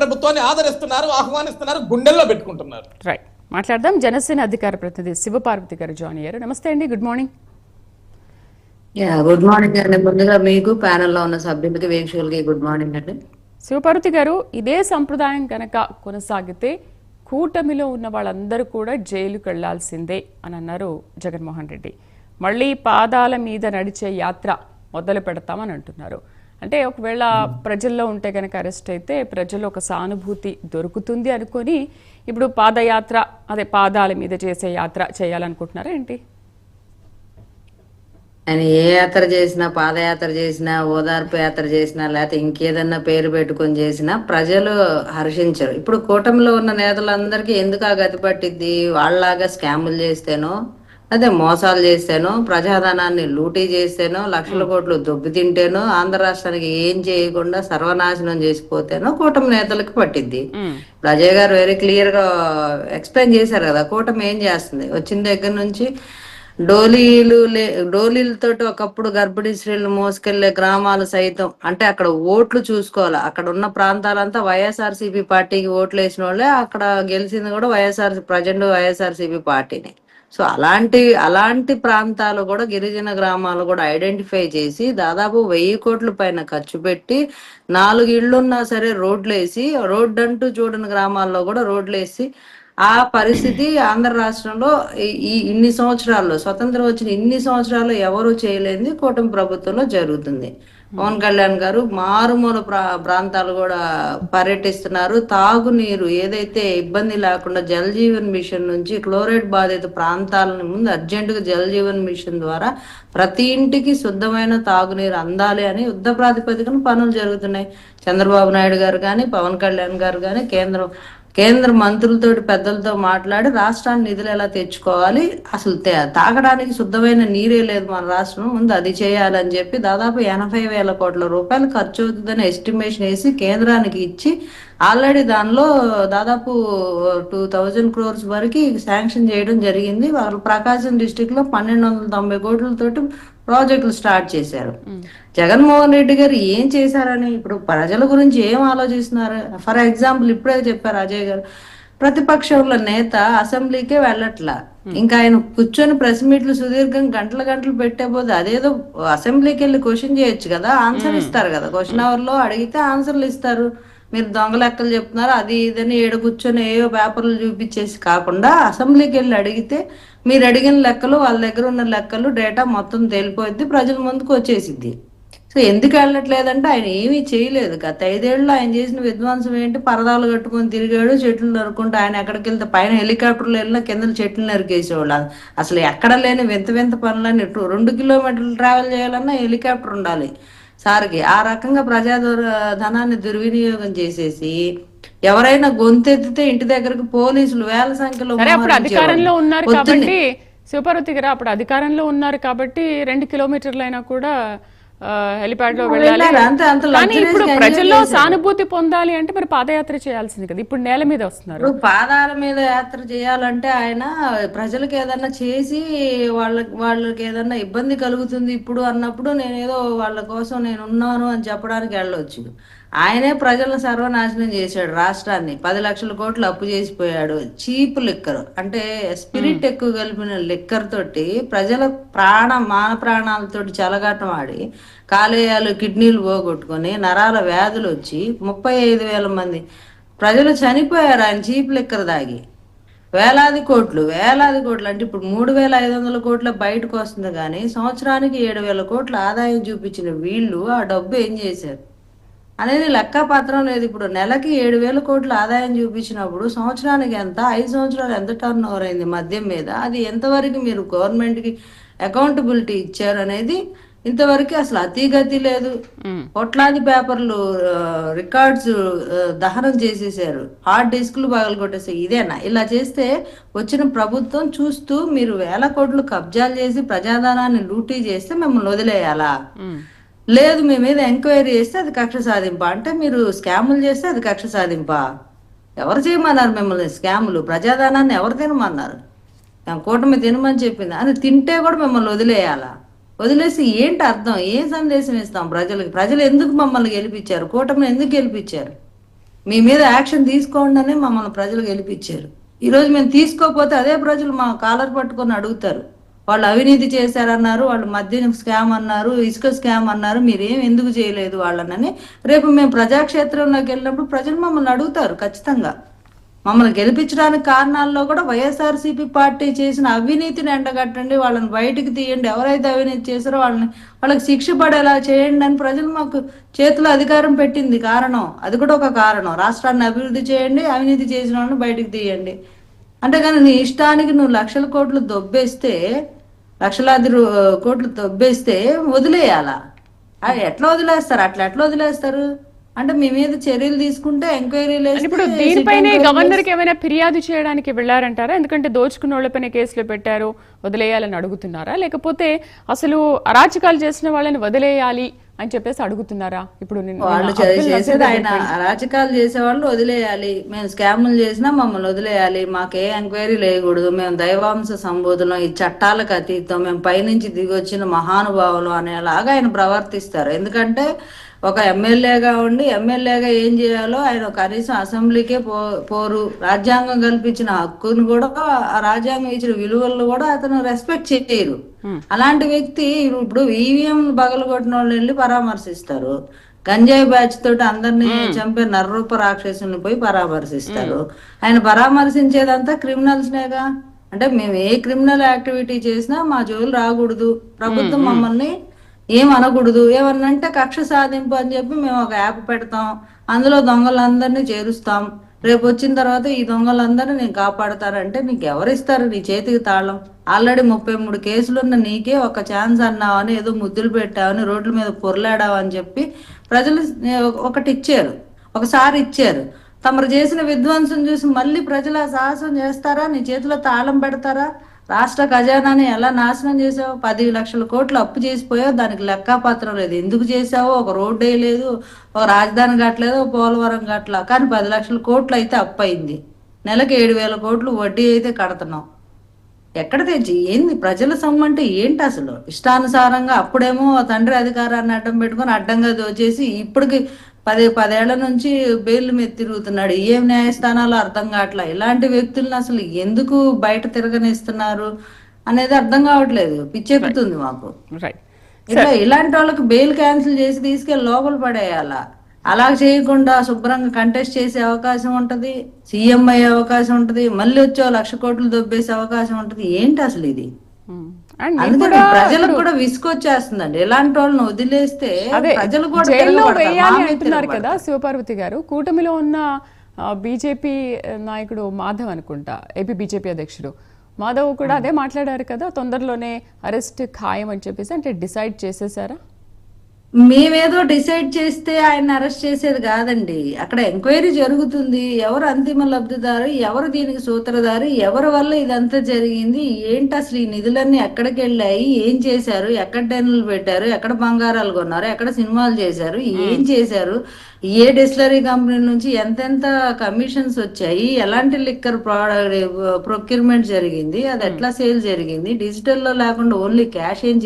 ప్రభుత్వాన్ని ఆదరిస్తున్నారు ఆహ్వానిస్తున్నారు గుండెల్లో పెట్టుకుంటున్నారు. రైట్ మాట్లాడదాం జనసేన అధికార ప్రతినిధి శివపార్వతి గారు జాయిన్ అయ్యారు. నమస్తే అండి good morning yeah good morning అండి. ముందుగా మీకు ప్యానెల్లో ఉన్న సభ్యులకి వీక్షకులకి గుడ్ మార్నింగ్ అండి. శివపార్వతి గారు ఇదే సంప్రదాయం కనుక కొనసాగితే కూటమిలో ఉన్న వాళ్ళందరూ కూడా జైలుకు వెళ్ళాల్సిందే అని అన్నారు జగన్మోహన్ రెడ్డి. మళ్ళీ పాదాల మీద నడిచే యాత్ర మొదలు పెడతామని అంటున్నారు. అంటే ఒకవేళ ప్రజల్లో ఉంటే కనుక అరెస్ట్ అయితే ప్రజలు ఒక సానుభూతి దొరుకుతుంది అనుకొని ఇప్పుడు పాదయాత్ర అదే పాదాల మీద చేసే యాత్ర చేయాలనుకుంటున్నారా ఏంటి? ఆయన ఏ యాత్ర చేసినా పాదయాత్ర చేసినా ఓదార్పు యాత్ర చేసినా లేకపోతే ఇంకేదన్నా పేరు పెట్టుకొని చేసినా ప్రజలు హర్షించరు. ఇప్పుడు కూటమిలో ఉన్న నేతలందరికీ ఎందుకు ఆ గతి పట్టిద్ది? వాళ్ళలాగా స్కాములు చేస్తేనో అదే మోసాలు చేస్తేనో ప్రజాధనాన్ని లూటీ చేస్తేనో లక్షల కోట్లు దొబ్బి తింటేనో ఆంధ్ర రాష్ట్రానికి ఏం చేయకుండా సర్వనాశనం చేసిపోతేనో కూటమి నేతలకు పట్టిద్ది. మ్మ్. ఇప్పుడు అజయ్ గారు వెరీ క్లియర్గా ఎక్స్ప్లెయిన్ చేశారు కదా కూటమి ఏం చేస్తుంది? వచ్చిన దగ్గర నుంచి డోలీలు లే డోలీలతోటి ఒకప్పుడు గర్భిణీ స్త్రీలు మోసుకెళ్ళే గ్రామాలు సైతం అంటే అక్కడ ఓట్లు చూసుకోవాలి. అక్కడ ఉన్న ప్రాంతాలంతా వైఎస్ఆర్సీపీ పార్టీకి ఓట్లు వేసిన వాళ్ళే అక్కడ గెలిచింది కూడా వైఎస్ఆర్ ప్రజెంట్ వైఎస్ఆర్సీపీ పార్టీని. సో అలాంటి అలాంటి ప్రాంతాలు కూడా గిరిజన గ్రామాలు కూడా ఐడెంటిఫై చేసి దాదాపు వెయ్యి కోట్ల పైన ఖర్చు పెట్టి నాలుగు ఇళ్ళున్నా సరే రోడ్లు వేసి రోడ్డు అంటూ చూడని గ్రామాల్లో కూడా రోడ్లు వేసి ఆ పరిస్థితి ఆంధ్ర రాష్ట్రంలో ఈ- ఈ ఇన్ని సంవత్సరాల్లో స్వతంత్రం వచ్చిన ఇన్ని సంవత్సరాలు ఎవరు చేయలేని కూటమి ప్రభుత్వంలో జరుగుతుంది. పవన్ కళ్యాణ్ గారు మారుమూల ప్రా ప్రాంతాలు కూడా పర్యటిస్తున్నారు. తాగునీరు ఏదైతే ఇబ్బంది లేకుండా జల్ జీవన్ మిషన్ నుంచి క్లోరైడ్ బాధిత ప్రాంతాలని ముందు అర్జెంటుగా జల్ జీవన్ మిషన్ ద్వారా ప్రతి ఇంటికి శుద్ధమైన తాగునీరు అందాలి అని యుద్ధ ప్రాతిపదికన పనులు జరుగుతున్నాయి. చంద్రబాబు నాయుడు గారు కానీ పవన్ కళ్యాణ్ గారు కానీ కేంద్రం కేంద్ర మంత్రులతోటి పెద్దలతో మాట్లాడి రాష్ట్రాన్ని నిధులు ఎలా తెచ్చుకోవాలి? అసలు తే- తాగడానికి శుద్ధమైన నీరే లేదు మన రాష్ట్రం. ముందు అది చేయాలని చెప్పి దాదాపు ఎనభై వేల కోట్ల రూపాయలు ఖర్చు అవుతుందని ఎస్టిమేషన్ వేసి కేంద్రానికి ఇచ్చి ఆల్రెడీ దానిలో దాదాపు టూ థౌజండ్ క్రోర్స్ వరకు శాంక్షన్ చేయడం జరిగింది. వాళ్ళు ప్రకాశం డిస్టిక్లో పన్నెండు వందల తొంభై కోట్లతోటి ప్రాజెక్టులు స్టార్ట్ చేశారు. జగన్మోహన్ రెడ్డి గారు ఏం చేశారని ఇప్పుడు ప్రజల గురించి ఏం ఆలోచిస్తున్నారు? ఫర్ ఎగ్జాంపుల్ ఇప్పుడే చెప్పారు అజయ్ గారు. ప్రతిపక్షంలో నేత అసెంబ్లీకే వెళ్ళట్లా. ఇంకా ఆయన కూర్చొని ప్రెస్ మీట్లు సుదీర్ఘం గంటల గంటలు పెట్టే పోతే అదేదో అసెంబ్లీకి వెళ్ళి క్వశ్చన్ చేయొచ్చు కదా ఆన్సర్ ఇస్తారు కదా. క్వశ్చన్ అవర్లో అడిగితే ఆన్సర్లు ఇస్తారు. మీరు దొంగ లెక్కలు చెప్తున్నారు అది ఇదని ఏడు కూర్చొని ఏవో పేపర్లు చూపించేసి కాకుండా అసెంబ్లీకి వెళ్ళి అడిగితే మీరు అడిగిన లెక్కలు వాళ్ళ దగ్గర ఉన్న లెక్కలు డేటా మొత్తం తేలిపోద్ది ప్రజల ముందుకు వచ్చేసిద్ది. సో ఎందుకు వెళ్ళట్లేదంటే ఆయన ఏమీ చేయలేదు. గత ఐదేళ్ళు ఆయన చేసిన విధ్వంసం ఏంటి? పరదాలు కట్టుకొని తిరిగాడు చెట్లు నరుకుంటూ ఆయన ఎక్కడికి వెళ్తే పైన హెలికాప్టర్లు వెళ్ళినా కింద చెట్లు నరికేసేవాళ్ళు. అసలు ఎక్కడ లేని వింత వింత పనులన్నీ రెండు కిలోమీటర్లు ట్రావెల్ చేయాలన్నా హెలికాప్టర్ ఉండాలి. సార్కి ఆ రకంగా ప్రజా ధనాన్ని దుర్వినియోగం చేసేసి ఎవరైనా గొంతెత్తితే ఇంటి దగ్గరకు పోలీసులు వేల సంఖ్యలో. అధికారంలో ఉన్నారు కాబట్టి శివపార్వతి గారు అప్పుడు అధికారంలో ఉన్నారు కాబట్టి రెండు కిలోమీటర్లు అయినా కూడా హెలిప్యాడ్లో వెళ్ళాలి. కానీ ఇప్పుడు ప్రజల్లో. సానుభూతి పొందాలి అంటే మరి పాదయాత్ర చేయాల్సింది కదా. ఇప్పుడు నేల మీద వస్తున్నారు. పాదాల మీద యాత్ర చేయాలంటే ఆయన ప్రజలకు ఏదన్నా చేసి వాళ్ళకి వాళ్ళకి ఏదన్నా ఇబ్బంది కలుగుతుంది ఇప్పుడు అన్నప్పుడు నేను ఏదో వాళ్ళ కోసం నేను ఉన్నాను అని చెప్పడానికి వెళ్ళొచ్చు. ఆయనే ప్రజలను సర్వనాశనం చేశాడు రాష్ట్రాన్ని. పది లక్షల కోట్లు అప్పు చేసిపోయాడు. Cheap liquor. అంటే స్పిరిట్ ఎక్కువ కలిపిన లిక్కర్ తోటి ప్రజల ప్రాణ మాన ప్రాణాలతోటి చెలగాటం ఆడి కాలేయాలు కిడ్నీలు పోగొట్టుకొని నరాల వ్యాధులు వచ్చి ముప్పై ఐదు వేల మంది ప్రజలు చనిపోయారు ఆయన చీప్ లెక్కర దాగి? వేలాది కోట్లు వేలాది కోట్లు అంటే ఇప్పుడు మూడు వేల ఐదు వందల కోట్ల బయటకు వస్తుంది కానీ సంవత్సరానికి ఏడు వేల కోట్ల ఆదాయం చూపించిన వీళ్ళు ఆ డబ్బు ఏం చేశారు? అనేది లెక్కపత్రం లేదు ఇప్పుడు. నెలకి ఏడు వేల కోట్ల ఆదాయం చూపించినప్పుడు సంవత్సరానికి ఎంత? ఐదు సంవత్సరాలు ఎంత టర్న్ ఓవర్ అయింది? మద్యం మీద? అది ఎంతవరకు మీరు గవర్నమెంట్కి అకౌంటబిలిటీ ఇచ్చారు అనేది ఇంతవరకు అసలు అతిగతి లేదు. కోట్లాది పేపర్లు రికార్డ్స్ దహనం చేసేసారు హార్డ్ డిస్క్లు పగలు కొట్టేసి ఇదేనా? ఇలా చేస్తే వచ్చిన ప్రభుత్వం చూస్తూ మీరు వేల కోట్లు కబ్జాలు చేసి ప్రజాధనాన్ని లూటీ చేస్తే మిమ్మల్ని వదిలేయాలా. లేదు మీ మీద ఎంక్వైరీ చేస్తే అది కక్ష సాధింపా. అంటే మీరు స్కాములు చేస్తే అది కక్ష సాధింపా. ఎవరు చేయమన్నారు మిమ్మల్ని స్కాములు? ప్రజాధనాన్ని ఎవరు తినమన్నారు? కూటమి తినమని చెప్పింది. అని తింటే కూడా మిమ్మల్ని వదిలేయాలా? వదిలేసి ఏంటి అర్థం? ఏం సందేశం ఇస్తాం ప్రజలకు? ప్రజలు ఎందుకు మమ్మల్ని గెలిపించారు? కూటమిని ఎందుకు గెలిపించారు? మీ మీద యాక్షన్ తీసుకోండి మమ్మల్ని ప్రజలు గెలిపించారు. ఈరోజు మేము తీసుకోకపోతే అదే ప్రజలు మా కాలర్ పట్టుకొని అడుగుతారు. వాళ్ళు అవినీతి చేశారన్నారు వాళ్ళు మద్యం స్కామ్ అన్నారు ఇసుక స్కామ్ అన్నారు మీరేం ఎందుకు చేయలేదు వాళ్ళనని. రేపు మేము ప్రజాక్షేత్రంలోకి వెళ్ళినప్పుడు ప్రజలు మమ్మల్ని అడుగుతారు ఖచ్చితంగా. మమ్మల్ని గెలిపించడానికి కారణాల్లో కూడా వైఎస్ఆర్సీపీ పార్టీ చేసిన అవినీతిని ఎండగట్టండి వాళ్ళని బయటికి తీయండి. ఎవరైతే అవినీతి చేశారో వాళ్ళని వాళ్ళకి శిక్ష పడేలా చేయండి అని ప్రజలు మాకు చేతిలో అధికారం పెట్టింది. కారణం అది కూడా ఒక కారణం. రాష్ట్రాన్ని అభివృద్ధి చేయండి అవినీతి చేసిన వాళ్ళని బయటికి తీయండి. అంటే కానీ నీ ఇష్టానికి నువ్వు లక్షల కోట్లు దొబ్బేస్తే లక్షలాది రూ- కోట్లు దొబ్బేస్తే వదిలేయాలా? ఎట్లా వదిలేస్తారు? అట్లా ఎట్లా వదిలేస్తారు? అంటే మీ మీద చర్యలు తీసుకుంటే ఎంక్వైరీలు అంటే ఇప్పుడు దీనిపైనే గవర్నర్కి ఏమైనా ఫిర్యాదు చేయడానికి వెళ్ళారంటారా? ఎందుకంటే దోచుకున్న వాళ్ళపైన కేసులు పెట్టారు వదిలేయాలని అడుగుతున్నారా? లేకపోతే అసలు అరాచకాలు చేసిన వాళ్ళని వదిలేయాలి అని చెప్పేసి అడుగుతున్నారా? ఇప్పుడు వాళ్ళు చేసేది ఆయన అరాచకాలు చేసే వాళ్ళు వదిలేయాలి. మేము స్కాములు చేసినా మమ్మల్ని వదిలేయాలి. మాకే ఎంక్వైరీ లేకూడదు. మేము దైవాంశ సంబోధనం ఈ చట్టాలకు అతీతం. మేము పైనుంచి దిగొచ్చిన మహానుభావులు అనేలాగా ఆయన ప్రవర్తిస్తారు. ఎందుకంటే ఒక ఎమ్మెల్యేగా ఉండి ఎమ్మెల్యేగా ఏం చేయాలో ఆయన కనీసం అసెంబ్లీకే పో పోరు. రాజ్యాంగం కల్పించిన హక్కును కూడా ఆ రాజ్యాంగం ఇచ్చిన విలువలను కూడా అతను రెస్పెక్ట్ చేయరు. అలాంటి వ్యక్తి ఇప్పుడు ఈవీఎం పగలగొట్టిన వాళ్ళు వెళ్ళి పరామర్శిస్తారు. గంజాయి బ్యాచ్ తోటి అందరినీ చంపే నర్రూప రాక్షసుని పోయి పరామర్శిస్తారు. ఆయన పరామర్శించేదంతా క్రిమినల్స్ నేగా అంటే మేము ఏ క్రిమినల్ యాక్టివిటీ చేసినా మా జోలు రాకూడదు. ప్రభుత్వం మమ్మల్ని ఏం అనకూడదు. ఏమన్నంటే కక్ష సాధింపు అని చెప్పి మేము ఒక యాప్ పెడతాం. అందులో దొంగలందరినీ చేరుస్తాం. రేపు వచ్చిన తర్వాత ఈ దొంగలందరినీ నేను కాపాడతారంటే నీకు ఎవరిస్తారు నీ చేతికి తాళం? ఆల్రెడీ ముప్పై మూడు కేసులున్న నీకే ఒక ఛాన్స్ అన్నావని ఏదో ముద్దులు పెట్టావని రోడ్ల మీద పొరలాడావని చెప్పి ప్రజలు ఒకటి ఇచ్చారు. ఒకసారి ఇచ్చారు. తమరు చేసిన విధ్వంసం చూసి మళ్ళీ ప్రజలు సాహసం చేస్తారా? నీ చేతిలో తాళం పెడతారా? రాష్ట్ర ఖజానాని ఎలా నాశనం చేసావు పది లక్షల కోట్లు అప్పు చేసిపోయావు దానికి లెక్కాపత్రం లేదు. ఎందుకు చేసావో ఒక రోడ్డు వేయలేదు ఒక రాజధాని కట్టలేదు ఒక పోలవరం కట్టలా కానీ పది లక్షల కోట్లు అయితే అప్పు అయింది. నెలకు ఏడు వేల కోట్లు వడ్డీ అయితే కడుతున్నాం. ఎక్కడ తెచ్చి? ఏంది? ప్రజల సొమ్ము అంటే ఏంటి అసలు? ఇష్టానుసారంగా అప్పుడేమో తండ్రి అధికారాన్ని అడ్డం పెట్టుకొని అడ్డంగా దోచేసి ఇప్పటికి పది పదేళ్ళ నుంచి బెయిల్ మీద తిరుగుతున్నాడు. ఏం న్యాయస్థానాలు అర్థం కావట్లా? ఇలాంటి వ్యక్తులను అసలు ఎందుకు బయట తిరగనిస్తున్నారు అనేది అర్థం కావట్లేదు. పిచ్చెక్కుతుంది మాకు. ఇట్లా ఇలాంటి వాళ్ళకి బెయిల్ క్యాన్సిల్ చేసి తీసుకెళ్ళి లోపల పడేయాలా? అలా చేయకుండా శుభ్రంగా కంటెస్ట్ చేసే అవకాశం ఉంటది సీఎం అయ్యే అవకాశం ఉంటది మళ్ళీ వచ్చే లక్ష కోట్లు దొబ్బేసే అవకాశం ఉంటది. ఏంటి అసలు ఇది? నేను అందుకని ప్రజలకు కూడా విసుకొచ్చేస్తుందండి ఇలాంటి వాళ్ళని వదిలేస్తే ప్రజలు కూడా జైల్లో. వేయాలి అంటున్నారు. కదా శివపార్వతి గారు కూటమిలో ఉన్న బీజేపీ నాయకుడు మాధవ్ అనుకుంటా ఏపీ బీజేపీ అధ్యక్షుడు మాధవ్ కూడా అదే మాట్లాడారు కదా తొందరలోనే అరెస్ట్ ఖాయం అని చెప్పేసి అంటే డిసైడ్ చేసేసారా మేమేదో డిసైడ్ చేస్తే ఆయన అరెస్ట్ చేసేది కాదండి. అక్కడ ఎంక్వైరీ జరుగుతుంది. ఎవరు అంతిమ లబ్ధిదారు ఎవరు దీనికి సూత్రధారు ఎవరి వల్ల ఇదంతా జరిగింది ఏంటి అసలు ఈ నిధులన్నీ ఎక్కడికి వెళ్ళాయి ఏం చేశారు ఎక్కడ టెన్నులు పెట్టారు ఎక్కడ బంగారాలు కొన్నారు ఎక్కడ సినిమాలు చేశారు ఏం చేశారు ఏ డిస్లరీ కంపెనీ నుంచి ఎంతెంత కమిషన్స్ వచ్చాయి ఎలాంటి లిక్కర్ ప్రొక్యూర్మెంట్ జరిగింది అది ఎట్లా సేల్ జరిగింది డిజిటల్లో లేకుండా ఓన్లీ క్యాష్ ఏం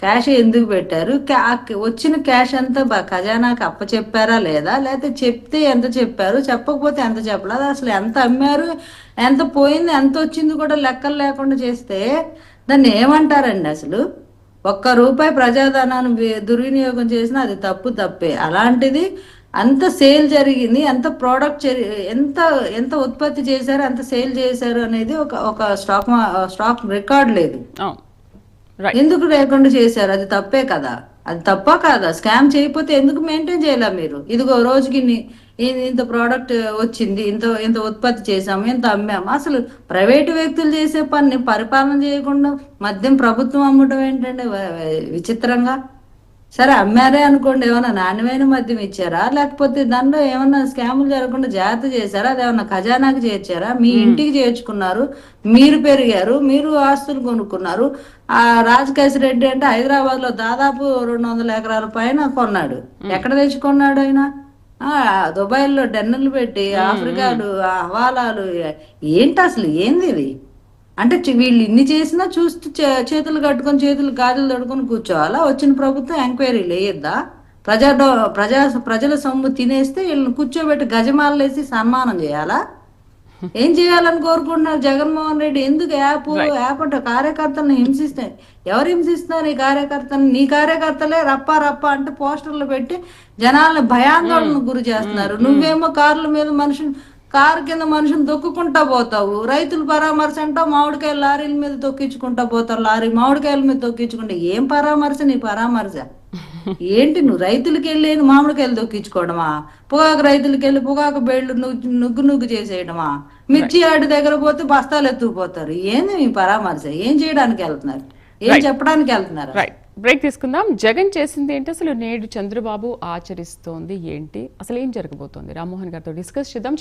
క్యాష్ ఎందుకు పెట్టారు వచ్చిన క్యాష్ అంతా ఖజానాకి అప్ప చెప్పారా లేదా లేకపోతే చెప్తే ఎంత చెప్పారు చెప్పకపోతే ఎంత చెప్పలేదు అసలు ఎంత అమ్మారు ఎంత పోయింది ఎంత వచ్చింది కూడా లెక్కలు లేకుండా చేస్తే దాన్ని ఏమంటారండి అసలు? ఒక్క రూపాయి ప్రజాధనాన్ని దుర్వినియోగం చేసినా అది తప్పు తప్పే. అలాంటిది అంత సేల్ జరిగింది ఎంత ప్రోడక్ట్ ఎంత ఎంత ఉత్పత్తి చేశారు ఎంత సేల్ చేశారు అనేది ఒక ఒక స్టాక్ స్టాక్ రికార్డ్ లేదు. ఎందుకు లేకుండా చేశారు? అది తప్పే కదా. అది తప్ప కాదా? స్కామ్ చేయకపోతే ఎందుకు మెయింటైన్ చేయాల మీరు? ఇదిగో రోజుకి ఇంత ప్రోడక్ట్ వచ్చింది ఇంత ఇంత ఉత్పత్తి చేసాము ఇంత అమ్మాము. అసలు ప్రైవేటు వ్యక్తులు చేసే పని పరిపాలన చేయకుండా మద్యం ప్రభుత్వం అమ్మటం ఏంటంటే విచిత్రంగా. సరే అమ్మారే అనుకోండి ఏమైనా నాణ్యమైన మద్యం ఇచ్చారా? లేకపోతే దానిలో ఏమన్నా స్కాములు జరగకుండా జాగ్రత్త చేశారా? అది ఏమన్నా ఖజానాకి చేర్చారా? మీ ఇంటికి చేర్చుకున్నారు మీరు పెరిగారు మీరు ఆస్తులు కొనుక్కున్నారు. ఆ రాజకేశ్ రెడ్డి అంటే హైదరాబాద్లో దాదాపు రెండు వందల ఎకరాల పైన కొన్నాడు. ఎక్కడ తెచ్చుకున్నాడు ఆయన? ఆ దుబాయ్లో డెన్నులు పెట్టి ఆఫ్రికాలు హవాలాలు ఏంటి అసలు ఏంది ఇది? అంటే వీళ్ళు ఇన్ని చేసినా చూస్తూ చేతులు కట్టుకొని చేతులు గాజులు తడుకొని కూర్చోవాలా వచ్చిన ప్రభుత్వం ఎంక్వైరీ లేయద్దా? ప్రజా ప్రజా ప్రజల సొమ్ము తినేస్తే వీళ్ళని కూర్చోబెట్టి గజమాలు వేసి సన్మానం చేయాలా? ఏం చేయాలని కోరుకుంటున్నారు జగన్మోహన్ రెడ్డి? ఎందుకు యాప్ యాప్ అంటే కార్యకర్తలను హింసిస్తాయి ఎవరు హింసిస్తున్నారు ఈ కార్యకర్తను నీ కార్యకర్తలే రప్ప రప్ప అంటే పోస్టర్లు పెట్టి జనాలను భయాందోళనకు గురి చేస్తున్నారు. నువ్వేమో కార్ల మీద మనుషులు కారు కింద మనుషులు దొక్కుకుంటా పోతావు. రైతులు పరామర్శ అంటావు మామిడికాయలు లారీల మీద తొక్కించుకుంటా పోతారు. లారీ మామిడికాయల మీద తొక్కించుకుంటా ఏం పరామర్శ నీ పరామర్శ? ఏంటి నువ్వు రైతులకి వెళ్ళి మామిడికాయలు దొక్కించుకోవడమా పొగాకు రైతులకి వెళ్ళి పొగాకు బేళ్ళు నుగ్గు నుగ్గు చేసేయడమా? మిర్చి ఆడి దగ్గర పోతే బస్తాలు ఎత్తుకుపోతారు. ఏంది మీ పరామర్శ? ఏం చేయడానికి వెళ్తున్నారు? ఏం చెప్పడానికి వెళ్తున్నారు? బ్రేక్ తీసుకుందాం. జగన్ చేసింది ఏంటి? అసలు నేడు చంద్రబాబు ఆచరిస్తోంది ఏంటి? అసలు ఏం జరగబోతోంది? రామ్మోహన్ గారితో డిస్కస్ చేద్దాం.